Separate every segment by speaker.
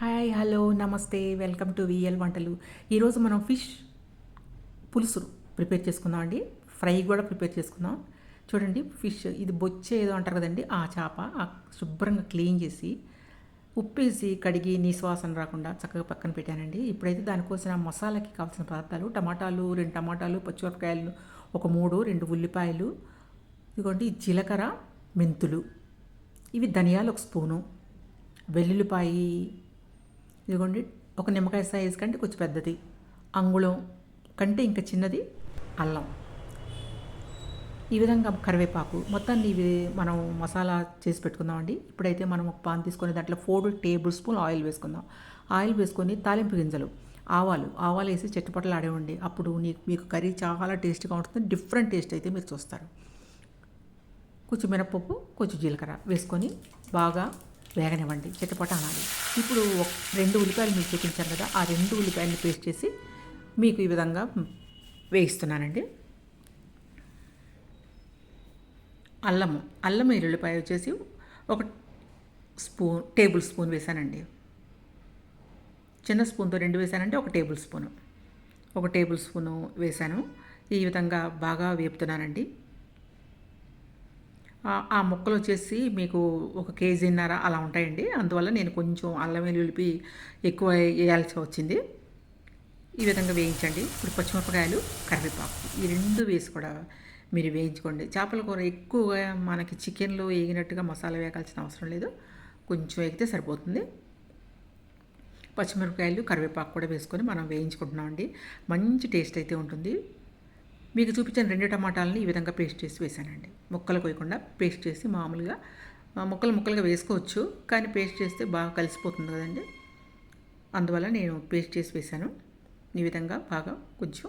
Speaker 1: Hi hello నమస్తే welcome to VL వంటలు. ఈరోజు మనం ఫిష్ పులుసు ప్రిపేర్ చేసుకుందాం అండి. ఫ్రై కూడా ప్రిపేర్ చేసుకుందాం. చూడండి ఫిష్ ఇది బొచ్చే ఏదో అంటారు కదండి ఆ చేప శుభ్రంగా క్లీన్ చేసి ఉప్పేసి కడిగి నీశ్వాసన రాకుండా చక్కగా పక్కన పెట్టానండి. ఇప్పుడైతే దానికోసం మసాలాకి కావాల్సిన పదార్థాలు టమాటాలు రెండు టమాటాలు పచ్చిమిరపకాయలు ఒక మూడు రెండు ఉల్లిపాయలు ఇదిగోండి జీలకర్ర మెంతులు ఇవి ధనియాలు ఒక స్పూను వెల్లుల్లిపాయి ఇదిగోండి ఒక నిమ్మకాయ సైజ్ కంటే కొంచెం పెద్దది. అంగుళం కంటే ఇంకా చిన్నది అల్లం. ఈ విధంగా కరివేపాకు మొత్తాన్ని ఇవి మనం మసాలా చేసి పెట్టుకుందామండి. ఇప్పుడైతే మనం ఒక పాన్ తీసుకొని దాంట్లో ఫోర్ టేబుల్ స్పూన్ ఆయిల్ వేసుకుందాం. ఆయిల్ వేసుకొని తాలింపు గింజలు ఆవాలు ఆవాలు వేసి చెట్టుపట్టలు ఆడేవండి అప్పుడు నీకు మీకు కర్రీ చాలా టేస్ట్గా ఉంటుంది. డిఫరెంట్ టేస్ట్ అయితే మీరు చూస్తారు. కొంచెం మినపప్పు కొంచెం జీలకర్ర వేసుకొని బాగా వేగనివ్వండి చిట్టపట అనాలి. ఇప్పుడు రెండు ఉల్లిపాయలు మీకు చూపించాను కదా ఆ రెండు ఉల్లిపాయలను పేస్ట్ చేసి మీకు ఈ విధంగా వేయిస్తున్నానండి. అల్లము అల్లం ఎల్లుల్లిపాయ వచ్చేసి ఒక స్పూన్ టేబుల్ స్పూన్ వేసానండి చిన్న స్పూన్తో రెండు వేశానంటే ఒక టేబుల్ స్పూను. ఒక టేబుల్ స్పూను వేసాను ఈ విధంగా బాగా వేపుతున్నానండి. ఆ ముక్కలు వచ్చేసి మీకు ఒక కేజీన్నర అలా ఉంటాయండి. అందువల్ల నేను కొంచెం అల్లం వెల్లుల్లిపి ఎక్కువ వేయాల్సి వచ్చింది. ఈ విధంగా వేయించండి. ఇప్పుడు పచ్చిమిరపకాయలు కరివేపాకు ఈ రెండు వేసి కూడా మీరు వేయించుకోండి. చేపల కూర ఎక్కువగా మనకి చికెన్లో వేగినట్టుగా మసాలా వేయాల్సిన అవసరం లేదు. కొంచెం వేగితే సరిపోతుంది. పచ్చిమిరపకాయలు కరివేపాకు కూడా వేసుకొని మనం వేయించుకుంటున్నామండి. మంచి టేస్ట్ అయితే ఉంటుంది. మీకు చూపించిన రెండు టమాటాలని ఈ విధంగా పేస్ట్ చేసి వేసానండి ముక్కలు కోయకుండా పేస్ట్ చేసి మామూలుగా ముక్కలు ముక్కలుగా వేసుకోవచ్చు కానీ పేస్ట్ చేస్తే బాగా కలిసిపోతుంది కదండి. అందువల్ల నేను పేస్ట్ చేసి వేసాను ఈ విధంగా బాగా కొంచెం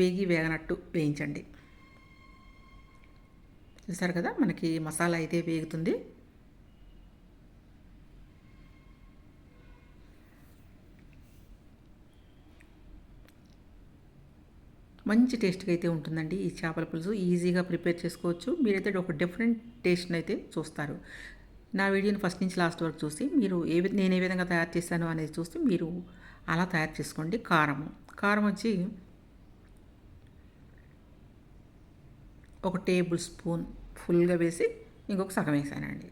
Speaker 1: వేగి వేగనట్టు వేయించండి. చూసారు కదా మనకి మసాలా అయితే వేగుతుంది. మంచి టేస్ట్గా అయితే ఉంటుందండి ఈ చేపల పులుసు. ఈజీగా ప్రిపేర్ చేసుకోవచ్చు. మీరైతే ఒక డిఫరెంట్ టేస్ట్ని అయితే చూస్తారు. నా వీడియోని ఫస్ట్ నుంచి లాస్ట్ వరకు చూసి మీరు ఏ నేను ఏ విధంగా తయారు చేశాను అనేది చూసి మీరు అలా తయారు చేసుకోండి. కారం కారం వచ్చి ఒక టేబుల్ స్పూన్ ఫుల్గా వేసి ఇంకొక సగం వేసానండి.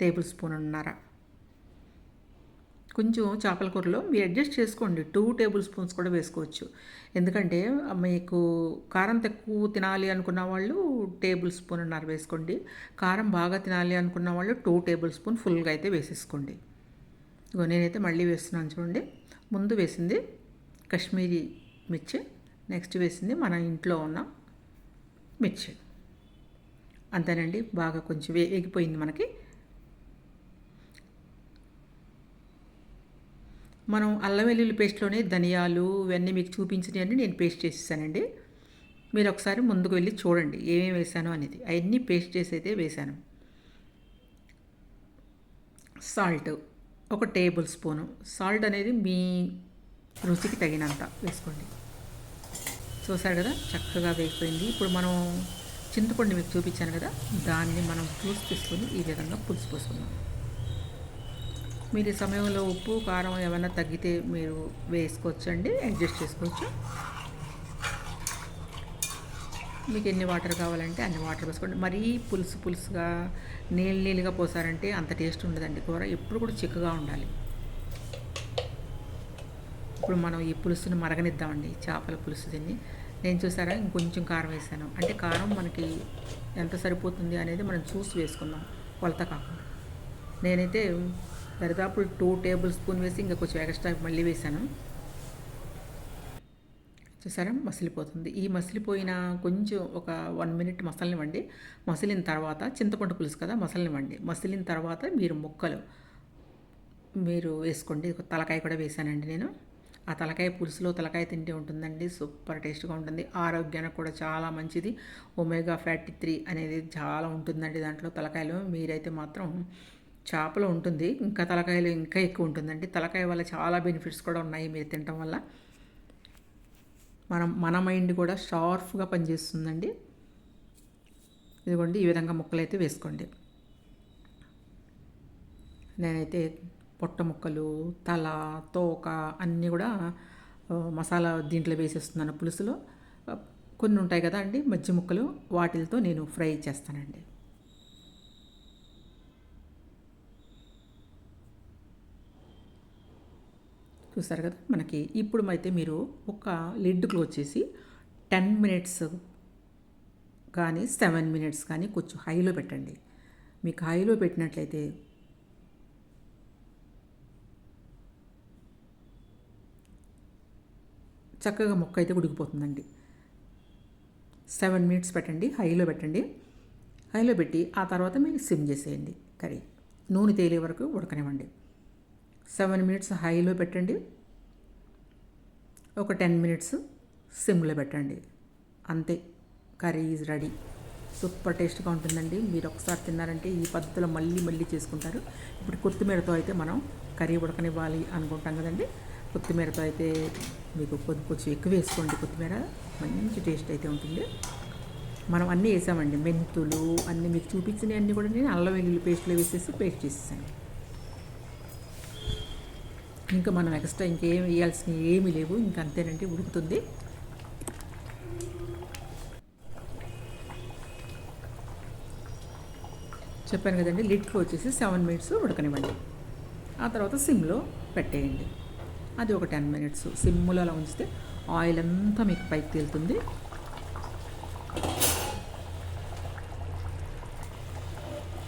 Speaker 1: టేబుల్ స్పూన్ ఉన్నారా కొంచెం చేపల కూరలో మీరు అడ్జస్ట్ చేసుకోండి. టూ టేబుల్ స్పూన్స్ కూడా వేసుకోవచ్చు. ఎందుకంటే మీకు కారం తక్కువ తినాలి అనుకున్న వాళ్ళు టేబుల్ స్పూన్ ఉన్నారు వేసుకోండి. కారం బాగా తినాలి అనుకున్న వాళ్ళు టూ టేబుల్ స్పూన్ ఫుల్గా అయితే వేసేసుకోండి. ఇగో నేనైతే మళ్ళీ వేస్తున్నాను చూడండి. ముందు వేసింది కాశ్మీరీ మిర్చి నెక్స్ట్ వేసింది మన ఇంట్లో ఉన్న మిర్చి. అంతేనండి. బాగా కొంచెం వేగిపోయింది మనకి. మనం అల్లం వెల్లుల్లి పేస్ట్లోనే ధనియాలు ఇవన్నీ మీకు చూపించినవన్నీ నేను పేస్ట్ చేసేసానండి. మీరు ఒకసారి ముందుకు వెళ్ళి చూడండి ఏమేమి వేసాను అనేది. అవన్నీ పేస్ట్ చేసి అయితే వేశాను సాల్ట్ ఒక టేబుల్ స్పూను. సాల్ట్ అనేది మీ రుచికి తగినంత వేసుకోండి. చూసారు కదా చక్కగా వేగిపోయింది. ఇప్పుడు మనం చింతపండు మీకు చూపించాను కదా దాన్ని మనం చూసి తీసుకొని ఈ విధంగా పులుసు పోసుకుందాం. మీరు ఈ సమయంలో ఉప్పు కారం ఏమైనా తగ్గితే మీరు వేసుకోవచ్చండి అడ్జస్ట్ చేసుకోవచ్చు. మీకు ఎన్ని వాటర్ కావాలంటే అన్ని వాటర్ వేసుకోండి. మరీ పులుసు పులుసుగా నీళ్ళు నీళ్ళుగా పోసారంటే అంత టేస్ట్ ఉండదండి కూర. ఎప్పుడు కూడా చిక్కగా ఉండాలి. ఇప్పుడు మనం ఈ పులుసుని మరగనిద్దామండి చేపల పులుసు దీన్ని నేను చూసారా? ఇంకొంచెం కారం వేసాను. అంటే కారం మనకి ఎంత సరిపోతుంది అనేది మనం చూసి వేసుకుందాం కొలత కాకుండా. నేనైతే దరిదాపు టూ టేబుల్ స్పూన్ వేసి ఇంకా కొంచెం ఎక్స్ట్రా మళ్ళీ వేసాను చూసారా? మసిలిపోతుంది. ఈ మసిలిపోయిన కొంచెం ఒక వన్ మినిట్ మసలనివ్వండి మసిలిన తర్వాత చింతపండు పులుసు కదా మసలనివ్వండి మసిలిన తర్వాత మీరు ముక్కలు మీరు వేసుకోండి. తలకాయ కూడా వేసానండి నేను. ఆ తలకాయ పులుసులో తలకాయ తింటే ఉంటుందండి సూపర్ టేస్ట్గా ఉంటుంది. ఆరోగ్యానికి కూడా చాలా మంచిది. ఒమేగా ఫ్యాటీ త్రీ అనేది చాలా ఉంటుందండి దాంట్లో తలకాయలో. మీరైతే మాత్రం చేపలో ఉంటుంది. ఇంకా తలకాయలు ఇంకా ఎక్కువ ఉంటుందండి. తలకాయ వల్ల చాలా బెనిఫిట్స్ కూడా ఉన్నాయి మీరు తినటం వల్ల. మనం మన మైండ్ కూడా షార్ప్గా పనిచేస్తుందండి. ఇదిగోండి ఈ విధంగా ముక్కలు అయితే వేసుకోండి. నేనైతే పొట్ట ముక్కలు తల తోక అన్నీ కూడా మసాలా దీంట్లో వేసేస్తున్నాను పులుసులో. కొన్ని ఉంటాయి కదా అండి మజ్జి ముక్కలు వాటితో నేను ఫ్రై చేస్తానండి. చూసారు కదా మనకి ఇప్పుడు అయితే మీరు ఒక లిడ్ క్లోజ్ చేసి టెన్ మినిట్స్ కానీ సెవెన్ మినిట్స్ కానీ కొంచెం హైలో పెట్టండి. మీకు హైలో పెట్టినట్లయితే చక్కగా ముక్క అయితే ఉడికిపోతుందండి. సెవెన్ మినిట్స్ పెట్టండి హైలో పెట్టండి. హైలో పెట్టి ఆ తర్వాత మీరు సిమ్ చేసేయండి కర్రీ. నూనె తేలే వరకు ఉడకనివ్వండి. సెవెన్ మినిట్స్ హైలో పెట్టండి. ఒక టెన్ మినిట్స్ సిమ్లో పెట్టండి. అంతే. Curry is ready. సూపర్ టేస్ట్గా ఉంటుందండి. మీరు ఒకసారి తిన్నారంటే ఈ పద్ధతిలో మళ్ళీ మళ్ళీ చేసుకుంటారు. ఇప్పుడు కొత్తిమీరతో అయితే మనం కర్రీ ఉడకనివ్వాలి అనుకుంటాం కదండి. కొత్తిమీరతో అయితే మీకు కొద్ది కొంచెం ఎక్కువ వేసుకోండి కొత్తిమీర. మంచి టేస్ట్ అయితే ఉంటుంది. మనం అన్నీ వేసామండి. మెంతులు అన్నీ మీకు చూపించినవి అన్నీ కూడా నేను అల్లం వెల్లుల్లి పేస్ట్లో వేసేసి పేస్ట్ చేసేసాను. ఇంకా మనం ఎక్స్ట్రా ఇంకేం వేయాల్సినవి ఏమీ లేవు ఇంకా అంతేనండి ఉడుకుతుంది. చెప్పాను కదండి లిడ్కి వచ్చేసి సెవెన్ మినిట్స్ ఉడకనివ్వండి. ఆ తర్వాత సిమ్లో పెట్టేయండి. అది ఒక టెన్ మినిట్స్ సిమ్లో అలా ఉంచితే ఆయిల్ అంతా మీకు పైకి తేలుతుంది.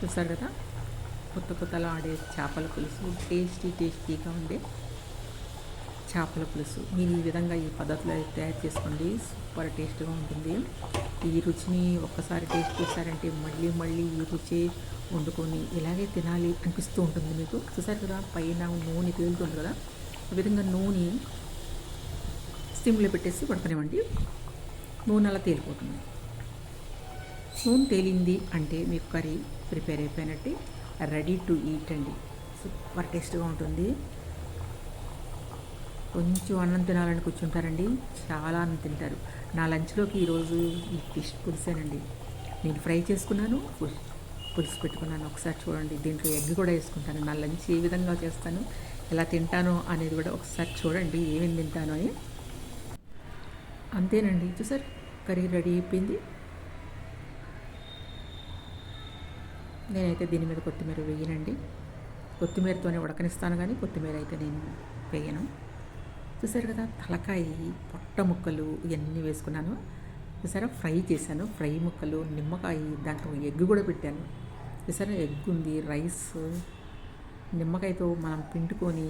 Speaker 1: చూసారు కదా? కొత్త కొత్తలో ఆడే చేపల పులుసు. టేస్టీ టేస్టీగా ఉండే చేపల పులుసు. మీరు ఈ విధంగా ఈ పద్ధతిలో తయారు చేసుకోండి. సూపర్ టేస్ట్గా ఉంటుంది. ఈ రుచిని ఒక్కసారి టేస్ట్ చేశారంటే మళ్ళీ మళ్ళీ ఈ రుచి వండుకొని ఇలాగే తినాలి అనిపిస్తూ ఉంటుంది మీకు. చూసారు కదా పైన నూనె తేలుతుంది కదా. ఈ విధంగా నూనె సిమ్లో పెట్టేసి ఉడకనివ్వండి నూనె అలా తేలిపోతుంది. నూనె తేలింది అంటే మీకు కర్రీ ప్రిపేర్ అయిపోయినట్టే. రెడీ టు ఈట్ అండి. సూపర్ టేస్ట్గా ఉంటుంది. కొంచెం అన్నం తినాలని కూర్చుంటారండి. చాలా అన్నం తింటారు. నా లంచ్లోకి ఈరోజు ఈ ఫిష్ పులుసేనండి. నేను ఫ్రై చేసుకున్నాను పులుసు పెట్టుకున్నాను. ఒకసారి చూడండి దీంట్లో ఎగ్ కూడా వేసుకుంటాను. నా లంచ్ ఏ విధంగా చేస్తాను ఎలా తింటానో అనేది కూడా ఒకసారి చూడండి ఏమేమి తింటానో అని. అంతేనండి. చూసారు కర్రీ రెడీ అయిపోయింది. నేనైతే దీని మీద కొత్తిమీర వేయనండి. కొత్తిమీరతోనే ఉడకనిస్తాను కానీ కొత్తిమీర అయితే నేను వేయను. చూసారు కదా తలకాయ పొట్ట ముక్కలు ఇవన్నీ వేసుకున్నాను. చూసారా ఫ్రై చేశాను. ఫ్రై ముక్కలు నిమ్మకాయ దాంట్లో ఎగ్ కూడా పెట్టాను. చూసారా ఎగ్ ఉంది రైస్. నిమ్మకాయతో మనం పిండుకొని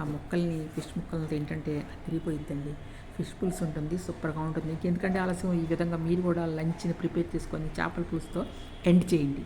Speaker 1: ఆ ముక్కల్ని ఫిష్ ముక్కల్ని తింటుంటే అదిరిపోయిద్దండి. ఫిష్ పులుసు ఉంటుంది సూపర్గా ఉంటుంది. ఎందుకంటే ఆలస్యం? ఈ విధంగా మీరు కూడా లంచ్ని ప్రిపేర్ చేసుకొని చేపల పులుసుతో ఎండ్ చేయండి.